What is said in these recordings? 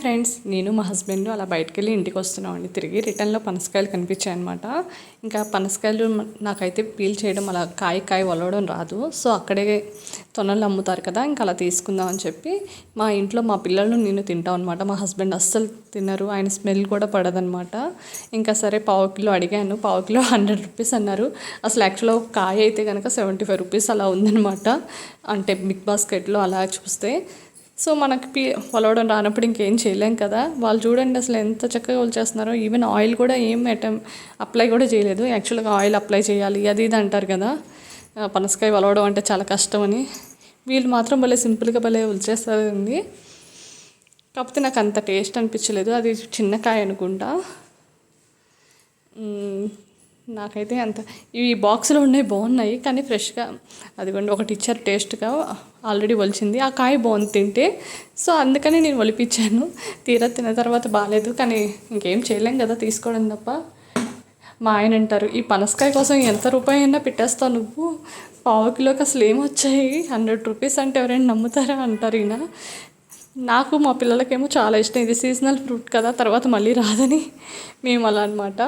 Friends నేను మా husband అలా బయటకు వెళ్ళి ఇంటికి వస్తున్నామండి తిరిగి రిటర్న్లో పనసకాయలు కనిపించాయి అనమాట ఇంకా పనసకాయలు నాకైతే పీల్ చేయడం అలా కాయ కాయ వలవడం రాదు. సో అక్కడే తొనలు అమ్ముతారు కదా ఇంకా అలా తీసుకుందాం అని చెప్పి మా ఇంట్లో మా పిల్లలు నేను తింటాం అనమాట మా హస్బెండ్ అస్సలు తినరు ఆయన స్మెల్ కూడా పడదనమాట ఇంకా సరే పావు కిలో అడిగాను. పావు కిలో హండ్రెడ్ రూపీస్ అన్నారు. అసలు యాక్చువల్గా కాయ అయితే కనుక సెవెంటీ ఫైవ్ రూపీస్ అలా ఉందనమాట అంటే బిగ్ బాస్కెట్లో అలా చూస్తే. సో మనకి పీ పొలవడం రానప్పుడు ఇంకేం చేయలేం కదా. వాళ్ళు చూడండి అసలు ఎంత చక్కగా వచ్చేస్తున్నారో ఈవెన్ ఆయిల్ కూడా ఏం అటెం అప్లై కూడా చేయలేదు. యాక్చువల్గా ఆయిల్ అప్లై చేయాలి అది ఇది అంటారు కదా. పనసకాయ వలవడం అంటే చాలా కష్టమని వీళ్ళు మాత్రం భలే సింపుల్గా భలే వచ్చేస్తారండి కాకపోతే నాకు అంత టేస్ట్ అనిపించలేదు. అది చిన్న కాయ అనుకుంటా. నాకైతే అంత ఇవి బాక్స్లో ఉన్నాయి బాగున్నాయి కానీ ఫ్రెష్గా అదిగోండి ఒకటి ఇచ్చారు టేస్ట్గా ఆల్రెడీ ఒలిచింది ఆ కాయ బాగుంది తింటే సో అందుకని నేను ఒలిపించాను తీరా తిన్న తర్వాత బాగాలేదు కానీ ఇంకేం చేయలేం కదా తీసుకోవడం తప్ప. మా ఆయన అంటారు ఈ పనసకాయ కోసం ఎంత రూపాయి అయినా పెట్టేస్తావు నువ్వు. పావు కిలోకి అసలు ఏమొచ్చాయి హండ్రెడ్ రూపీస్ అంటే ఎవరైనా నమ్ముతారా? అంటారు ఈయన. నాకు మా పిల్లలకేమో చాలా ఇష్టం ఇది సీజనల్ ఫ్రూట్ కదా తర్వాత మళ్ళీ రాదని. మేము అలా అనమాట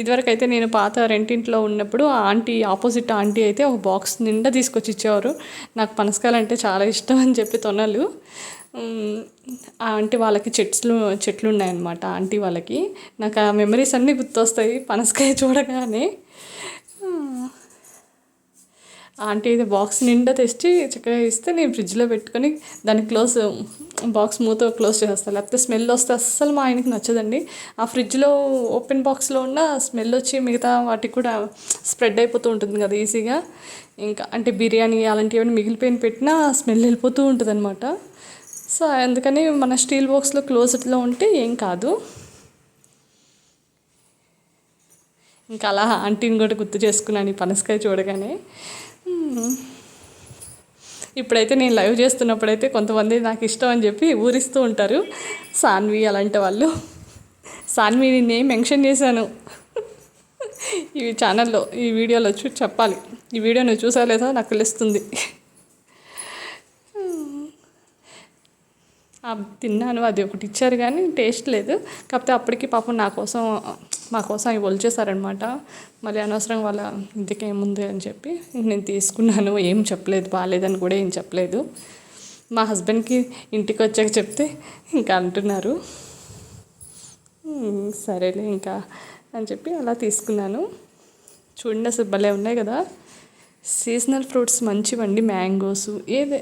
ఇదివరకు అయితే నేను పాత రెంటింట్లో ఉన్నప్పుడు ఆ ఆంటీ ఆపోజిట్ ఆంటీ అయితే ఒక బాక్స్ నిండా తీసుకొచ్చి ఇచ్చేవారు. నాకు పనసకాయలు అంటే చాలా ఇష్టం అని చెప్పి తొనలు. ఆ ఆంటీ వాళ్ళకి చెట్లు చెట్లు ఉన్నాయన్నమాట ఆంటీ వాళ్ళకి. నాకు ఆ మెమరీస్ అన్నీ గుర్తొస్తాయి పనసకాయ చూడగానే. ఆంటీ అయితే బాక్స్ నిండా తెచ్చి చక్కగా ఇస్తే నేను ఫ్రిడ్జ్లో పెట్టుకొని దాన్ని క్లోజ్ బాక్స్ మూత క్లోజ్ చేస్తాను లేకపోతే స్మెల్ వస్తే అస్సలు మా ఆయనకి నచ్చదండి. ఆ ఫ్రిడ్జ్లో ఓపెన్ బాక్స్లో ఉన్న స్మెల్ వచ్చి మిగతా వాటికి కూడా స్ప్రెడ్ అయిపోతూ ఉంటుంది కదా ఈజీగా. ఇంకా అంటే బిర్యానీ అలాంటివి ఏమైనా మిగిలిపోయిన పెట్టినా స్మెల్ వెళ్ళిపోతూ ఉంటుంది అనమాట సో అందుకని మన స్టీల్ బాక్స్లో క్లోజ్డ్లో ఉంటే ఏం కాదు. ఇంకా అలా ఆంటీని కూడా గుర్తు చేసుకున్నాను ఈ పనసకాయ చూడగానే. ఇప్పుడైతే నేను లైవ్ చేస్తున్నప్పుడైతే కొంతమంది నాకు ఇష్టం అని చెప్పి ఊరిస్తూ ఉంటారు. సాన్వి అలాంటి వాళ్ళు. సాన్వి నేను మెన్షన్ చేశాను. ఈ ఛానల్లో ఈ వీడియోలో చూ చెప్పాలి. ఈ వీడియో నువ్వు చూసా లేదా నాకు తెలుస్తుంది. తిన్నాను. అది ఒకటి ఇచ్చారు కానీ టేస్ట్ లేదు. కాకపోతే అప్పటికి పాపం నా కోసం మా కోసం అవి వలిచేశారనమాట మళ్ళీ అనవసరం వాళ్ళ ఇంటికి ఏముంది అని చెప్పి నేను తీసుకున్నాను. ఏం చెప్పలేదు బాగాలేదని కూడా ఏం చెప్పలేదు. మా హస్బెండ్కి ఇంటికి వచ్చాక చెప్తే ఇంకా అంటున్నారు. సరేలే ఇంకా అని చెప్పి అలా తీసుకున్నాను. చూడండి అసలు భలే ఉన్నాయి కదా. సీజనల్ ఫ్రూట్స్ మంచివండి మ్యాంగోస్ ఏదే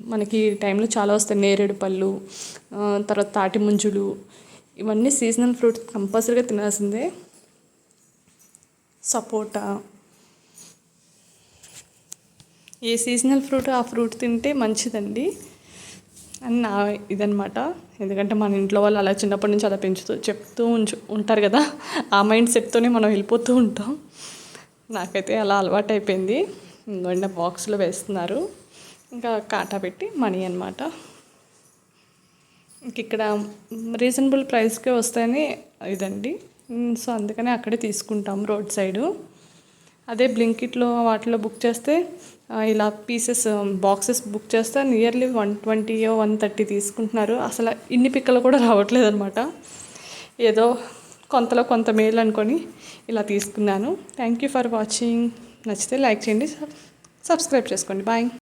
మనకి ఈ టైంలో చాలా వస్తాయి. నేరేడు పళ్ళు తర్వాత తాటి ముంజులు. ఇవన్నీ సీజనల్ ఫ్రూట్స్ కంపల్సరీగా తినాల్సిందే. సపోటా. ఏ సీజనల్ ఫ్రూట్ ఆ ఫ్రూట్ తింటే మంచిదండి. అని నా ఇదనమాట ఎందుకంటే మన ఇంట్లో వాళ్ళు అలా చిన్నప్పటి నుంచి అలా పెంచుతూ చెప్తూ ఉంచు ఉంటారు కదా. ఆ మైండ్ సెట్తోనే మనం వెళ్ళిపోతూ ఉంటాం. నాకైతే అలా అలవాటు అయిపోయింది ఇంకొండ బాక్స్లో వేస్తున్నారు. ఇంకా కాటా పెట్టి మనీ అనమాట ఇంక ఇక్కడ రీజనబుల్ ప్రైస్కే వస్తాయని ఇదండి. సో అందుకనే అక్కడే తీసుకుంటాం రోడ్ సైడు. అదే బ్లింకిట్లో వాటిలో బుక్ చేస్తే ఇలా పీసెస్ బాక్సెస్ బుక్ చేస్తే nearly one twenty one thirty తీసుకుంటున్నారు. అసలు ఇన్ని పిక్కలు కూడా రావట్లేదు అనమాట ఏదో కొంతలో కొంత మేలు అనుకొని ఇలా తీసుకున్నాను. థ్యాంక్ యూ ఫర్ వాచింగ్ నచ్చితే లైక్ చేయండి సబ్స్క్రైబ్ చేసుకోండి. బాయ్